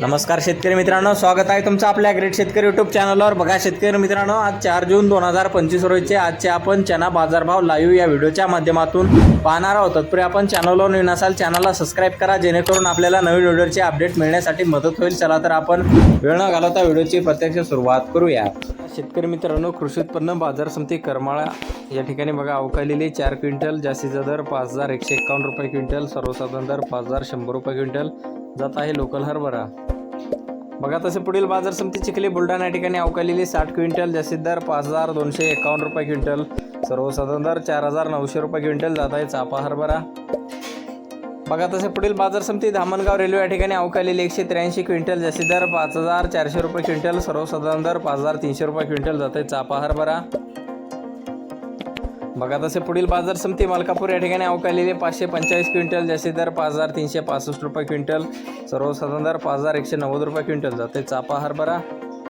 नमस्कार शेतकरी मित्रांनो स्वागत आहे तुमचं आपल्या ग्रेट शेतकरी युट्यूब चॅनलवर बघा शेतकरी मित्रांनो आज चार जून दोन हजार पंचवीस रोजीचे आजचे आपण चना बाजारभाव लाईव्ह या व्हिडिओच्या माध्यमातून पाहणार आहोत. तत्पूर्वी आपण चॅनलवर नवीन असाल चॅनलला सबस्क्राईब करा जेणेकरून आपल्याला नवीन व्हिडिओचे अपडेट मिळण्यासाठी मदत होईल. चला तर आपण वेळ न घालवता व्हिडिओची प्रत्यक्ष सुरुवात करूया. शेतकरी मित्रांनो कृषी उत्पन्न बाजार समिती करमाळा या ठिकाणी बघा अवकालेली चार क्विंटल जास्तीचा दर पाच हजार एकशे एक्कावन्न रुपये क्विंटल सर्वसाधारण दर पाच हजार शंभर रुपये क्विंटल. जात आहे लोकल हरभरा. बघा तसे पुढील बाजार समिती चिखली बुलढाणा ठिकाणी अवकालेली साठ क्विंटल जास्तीत दर पाच हजार दोनशे एकावन्न रुपये क्विंटल. सर्वसाधारण दर चार हजार नऊशे रुपये क्विंटल जात आहे चापा हरभरा बघा तसे पुढील बाजार समिती धामणगाव रेल्वे या ठिकाणी अवकालेली एकशे त्र्याऐंशी क्विंटल जास्तीत दर पाच हजार चारशे रुपये क्विंटल सर्वसाधारण दर पाच हजार तीनशे रुपये क्विंटल जात आहे चापा हरभरा बघा तसे पुढील बाजार समिती मलकापूर या ठिकाणी अवकालेले पाचशे पंचेचाळीस क्विंटल जास्तीत दर पाच हजार तीनशे पासष्ट रुपये क्विंटल सर्वसाधारण दर पाच हजार एकशे नव्वद रुपये क्विंटल जाते चापा हरभरा